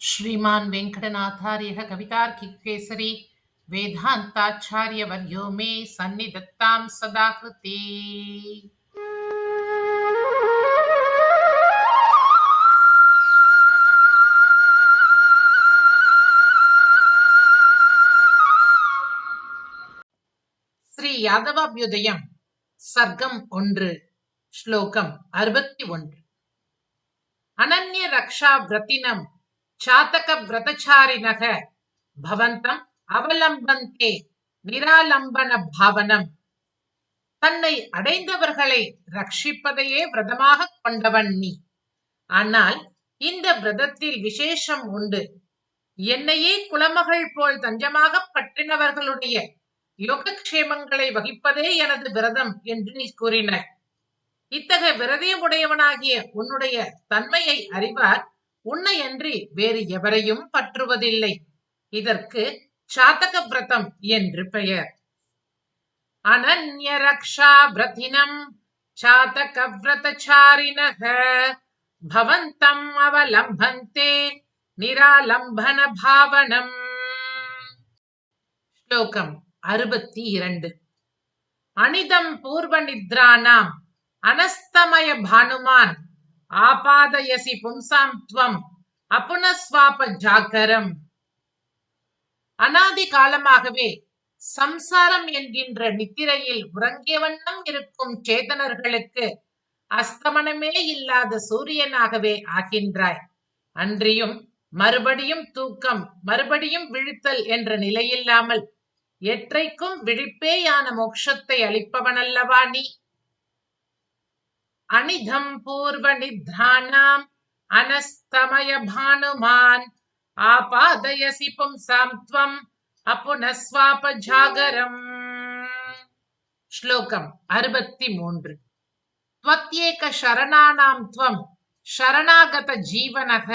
श्रीमान् वेङ्कटनाथार्यः कवितार्किकेसरी वेदान्ताचार्यवर्यो मे सन्निधत्तां सदा कृते ஸ்ரீ யாதவாபியுதயம் சர்க்கம் ஒன்று ஸ்லோகம் அறுபத்தி ஒன்று அனன்ய ரக்ஷா விரத்தினம் சாத்தக விரதச்சாரினக பவந்தம் அவலம்பந்தே நிராலம்பன பாவனம். தன்னை அடைந்தவர்களை ரட்சிப்பதையே விரதமாக கொண்டவன் நீ. ஆனால் இந்த விரதத்தில் விசேஷம் உண்டு. என்னையே குலமகள் போல் தஞ்சமாக பற்றினவர்களுடைய யோகக்ஷேமங்களை வகிப்பதே எனது விரதம் என்று நீ கூறினாய் இத்தகைய விரதமுடையவனாகிய உன்னுடைய தன்மையை அறிவார் உன்னையன்றி வேறு எவரையும் பற்றுவதில்லை. இதற்கு சாத்தக விரதம் என்று பெயர். அனன்ய ரக்ஷா விரதினம் சாத்தக விரதச்சாரிணக பவந்தம் அவலம்பந்தே நிராலம்பன பாவனம். ஸ்லோகம் அறுபத்தி இரண்டு அனிதம் பூர்வ நித்ரானாம் அனஸ்தமய பானுமான் ஆபாதயசி பும்சாம் துவம் அப்புனஸ்வாப ஜாகரம் அனாதி காலமாகவே சம்சாரம் என்கின்ற நித்திரையில் உறங்கிய வண்ணம் இருக்கும் சேதனர்களுக்கு அஸ்தமனமே இல்லாத சூரியனாகவே ஆகின்றாய். அன்றியும் மறுபடியும் தூக்கம் மறுபடியும் விழித்தல் என்ற நிலையில்லாமல் எற்றைக்கும் விழிப்பேயான மோட்சத்தை அளிப்பவனல்லவா நீ? அனிதம் பூர்வ நித்ரானாம் அனஸ்தமய பானுமான் ஆபாதயசி பும்சாம் துவம் அப்புனஸ்வாப ஜாகரம் ஸ்லோகம் அறுபத்தி மூன்று त्वत्येक शरणानां त्वं शरणागत जीवनः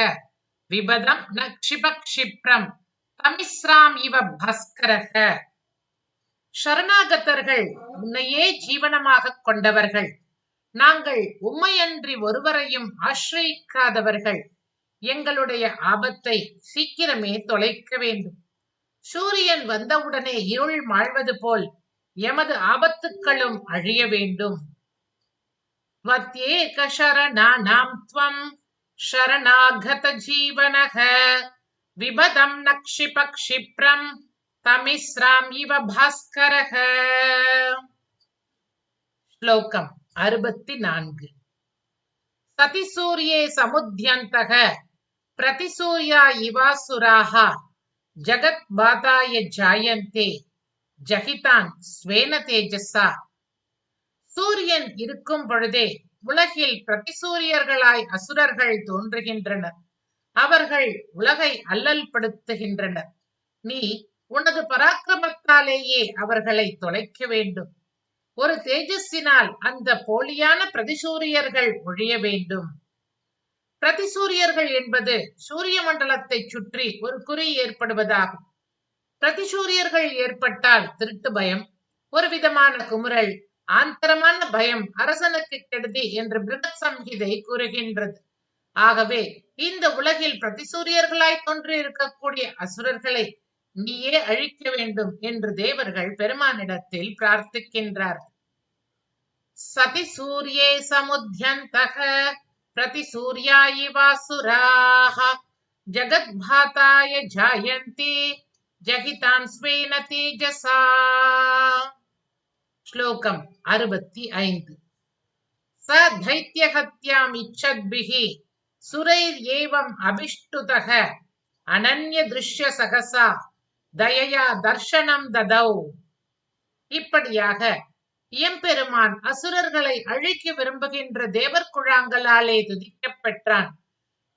विबदं न क्षिपक्षिप्रं தமிஸ்ராம் இவ பஸ்கரக சரணாகத்தர்கள் உன்னையே ஜீவனமாக கொண்டவர்கள் நாங்கள் உம்மையன்றி ஒருவரையும் ஆசிரியிக்காதவர்கள். எங்களுடைய ஆபத்தை சீக்கிரமே தொலைக்க வேண்டும். சூரியன் வந்தவுடனே இருள் மாழ்வது போல் எமது ஆபத்துக்களும் அழிய வேண்டும். வத்யேக சரணானாம் துவம் சரணாகத ஜீவனக. விபதம் நக்ஷிப கஷிப்ரம் தமிஸ்ராம் இவ பாஸ்கரக. ஸ்லோகம். அறுபத்தி நான்கு சதிசூரியே சமுத்தியந்தக பிரதிசூர்யா இவாசுராக ஜகத் பாதாய ஜாயந்தே ஜகிதான் ஸ்வேன தேஜஸா. சூரியன் இருக்கும் பொழுதே உலகில் பிரதிசூரியர்களாய் அசுரர்கள் தோன்றுகின்றனர். அவர்கள் உலகை அல்லல் படுத்துகின்றனர். நீ உனது பராக்கிரமத்தாலேயே அவர்களை தொலைக்க வேண்டும். ஒரு தேஜஸினால் அந்த போலியான பிரதிசூரியர்கள் ஒழிய வேண்டும். பிரதிசூரியர்கள் என்பது சூரிய மண்டலத்தை சுற்றி ஒரு குறி ஏற்படுவதாகும். பிரதிசூரியர்கள் ஏற்பட்டால் திருட்டு பயம் ஒரு விதமான குமுறல் ஆந்தரமான பயம் அரசனுக்கு கெடுதி என்று பிருகத் சம்ஹிதை கூறுகின்றது. ஆகவே இந்த உலகில் பிரதிசூரியர்களாய் தோன்றி இருக்கக்கூடிய அசுரர்களை நீயே அழிக்க வேண்டும் என்று தேவர்கள் பெருமானிடத்தில் பிரார்த்திக்கின்றார். சதி சூரியே சமுத்தியந்தக பிரதி சூர்யாயி வாசுராக ஜகத்பாத்தாய ஜாயந்தி ஜகிதான் ஸ்வேன தேஜசா. ஸ்லோகம் அறுபத்தி ஐந்து. ச தைத்தியஹத்யாம் இச்சத்பிஹி சுரைர் ஏவம் அபிஷ்டுதக அனன்ய திருஷ்ய சகசா. தயையா தர்ஷனம் ததௌ. இப்படியாக எம்பெருமான் அசுரர்களை அழிக்க விரும்புகின்ற தேவர்குழாங்களாலே துதிக்கப் பெற்றான்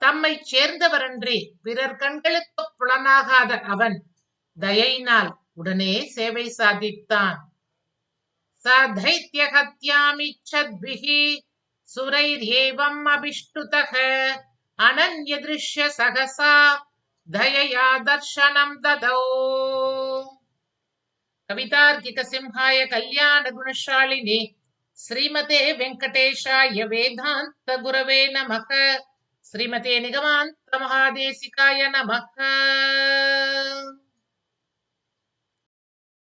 தம்மை சேர்ந்தவரன்றி பிறர் கண்களுக்கு புலனாகாத அவன் தயையினால் உடனே சேவை சாதித்தான். ச தைத்தியகத்யாமிச்சத்பிஹி சுரைர் ஏவம் அபிஷ்டுதக. அனன்யதிருஷ்ய சகசா दयया दर्शनं ददौ। कवितार्किकसिंहाय कल्याणगुणशालिनि श्रीमते वेङ्कटेशाय वेदान्तगुरवे नमः। श्रीमते निगमान्त महादेशिकाय नमः।